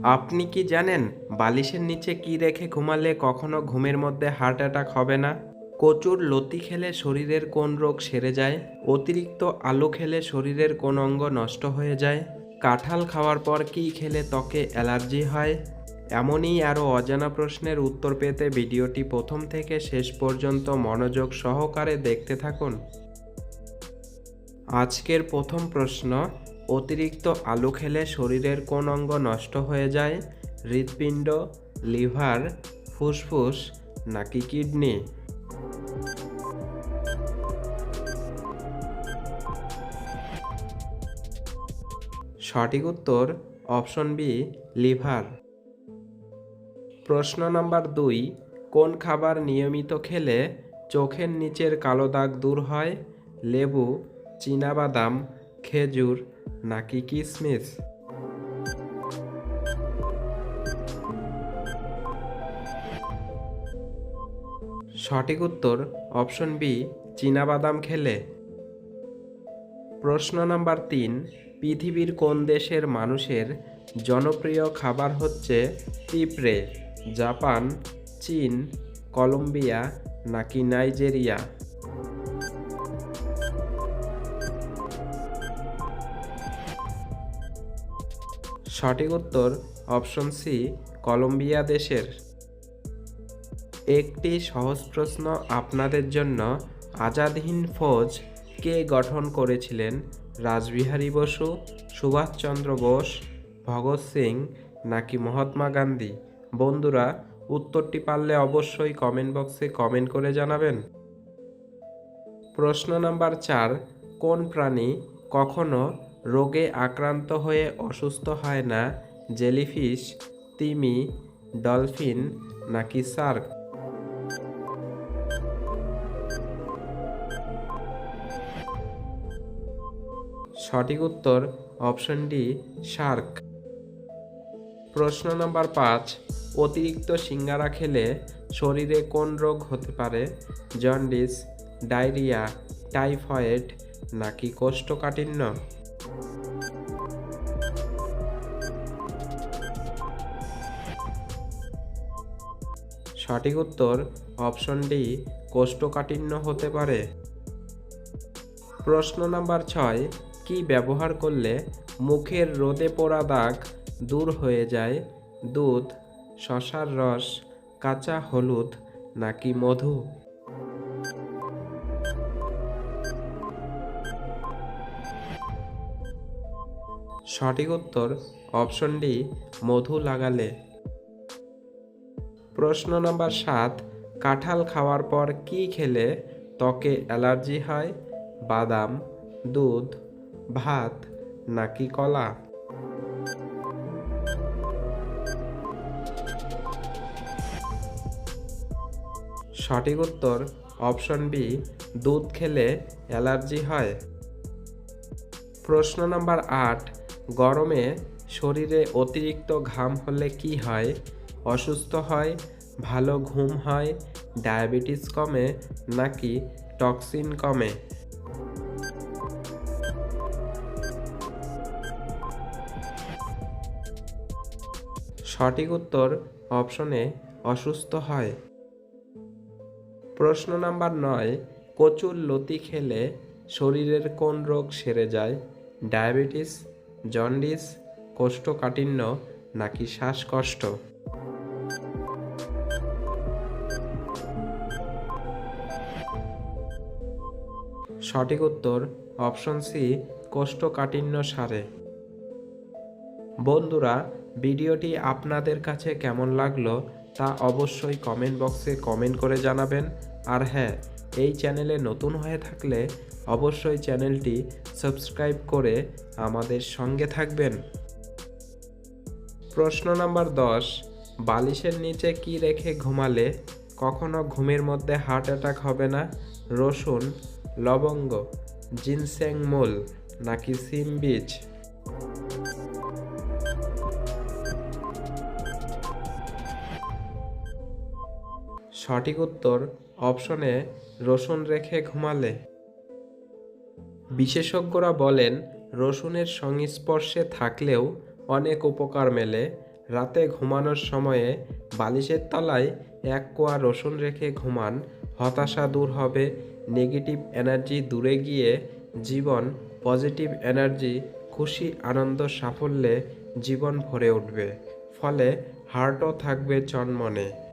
আপনি কি জানেন বালিশের নিচে কি রেখে ঘুমালে কখনো ঘুমের মধ্যে হার্ট অ্যাটাক হবে না? কচুর লতি খেলে শরীরের কোন রোগ সেরে যায়? অতিরিক্ত আলু খেলে শরীরের কোন অঙ্গ নষ্ট হয়ে যায়? কাঁঠাল খাওয়ার পর কি খেলে ত্বকে অ্যালার্জি হয়? এমনই আরও অজানা প্রশ্নের উত্তর পেতে ভিডিওটি প্রথম থেকে শেষ পর্যন্ত মনোযোগ সহকারে দেখতে থাকুন। আজকের প্রথম প্রশ্ন অতিরিক্ত আলু খেলে শরীরের কোন অঙ্গ নষ্ট হয়ে যায়? হৃৎপিণ্ড, লিভার, ফুসফুস নাকি কিডনি? সঠিক উত্তর অপশন বি, লিভার। প্রশ্ন নাম্বার দুই, কোন খাবার নিয়মিত খেলে চোখের নিচের কালো দাগ দূর হয়? লেবু, চীনাবাদাম, খেজুর নাকি কিশমিশ সঠিক উত্তর, অপশন বি, চীনাবাদাম খেলে। প্রশ্ন নাম্বার তিন, পৃথিবীর কোন দেশের মানুষের জনপ্রিয় খাবার হচ্ছে পিঁপড়ে? জাপান, চীন, কলম্বিয়া নাকি নাইজেরিয়া? সঠিক উত্তর অপশন সি, কলম্বিয়া দেশের। একটি সহজ প্রশ্ন আপনাদের জন্য আজাদ হিন্দ ফৌজ কে গঠন করেছিলেন? রাসবিহারী বসু, সুভাষচন্দ্র বোস, ভগৎ সিং নাকি মহাত্মা গান্ধী? বন্ধুরা, উত্তরটি পারলে অবশ্যই কমেন্ট বক্সে কমেন্ট করে জানাবেন। প্রশ্ন নাম্বার চার, কোন প্রাণী কখনো রোগে আক্রান্ত হয়ে অসুস্থ হয় না জেলিফিশ, তিমি, ডলফিন নাকি সার্ক? সঠিক উত্তর অপশন ডি শার্ক প্রশ্ন নম্বর পাঁচ, অতিরিক্ত সিঙ্গারা খেলে শরীরে কোন রোগ হতে পারে? জন্ডিস, ডায়রিয়া, টাইফয়েড নাকি কোষ্ঠকাঠিন্য? সঠিক উত্তর অপশন ডি, কোষ্ঠকাঠিন্য হতে পারে। প্রশ্ন নাম্বার ছয়, কি ব্যবহার করলে মুখের রোদে পোড়া দাগ দূর হয়ে যায়? দুধ, শশার রস, কাঁচা হলুদ নাকি মধু? সঠিক উত্তর অপশন ডি, মধু লাগালে। প্রশ্ন নাম্বার সাত, কাঁঠাল খাওয়ার পর কি খেলে ত্বকে অ্যালার্জি হয়? বাদাম, দুধ, ভাত নাকি কলা? সঠিক উত্তর অপশন বি, দুধ খেলে অ্যালার্জি হয়। প্রশ্ন নাম্বার আট, গরমে শরীরে অতিরিক্ত ঘাম হলে কি হয়? অসুস্থ হয় ভালো ঘুম হয়, ডায়াবেটিস কমে নাকি টক্সিন কমে? সঠিক উত্তর অপশনে অসুস্থ হয়। প্রশ্ন নাম্বার নয়, কচুর লতি খেলে শরীরের কোন রোগ সেরে যায়? ডায়াবেটিস, জন্ডিস, কোষ্ঠকাঠিন্য নাকি শ্বাসকষ্ট? সঠিক উত্তর অপশন সি, কোষ্ঠকাঠিন্য সারে। বন্ধুরা, ভিডিওটি আপনাদের কাছে কেমন লাগল তা অবশ্যই কমেন্ট বক্সে কমেন্ট করে জানাবেন। আর হ্যাঁ এই চ্যানেলে নতুন হয়ে থাকলে অবশ্যই চ্যানেলটি সাবস্ক্রাইব করে আমাদের সঙ্গে থাকবেন। প্রশ্ন নাম্বার দশ, বালিশের নিচে কি রেখে ঘুমালে? কখনো ঘুমের মধ্যে হার্ট অ্যাটাক হবে না? রসুন লবঙ্গ জিনসেং মূল নাকি সিম বীজ? সঠিক উত্তর অপশনে রসুন রেখে ঘুমালে। বিশেষজ্ঞরা বলেন, রসুনের সংস্পর্শে থাকলেও অনেক উপকার মেলে। রাতে ঘুমানোর সময়ে বালিশের তলায় এক কোয়া রসুন রেখে ঘুমান, হতাশা দূর হবে নেগেটিভ এনার্জি দূরে গিয়ে জীবন, পজিটিভ এনার্জি, খুশি, আনন্দ, সাফল্যে জীবন ভরে উঠবে। ফলে হার্টও থাকবে চনমনে।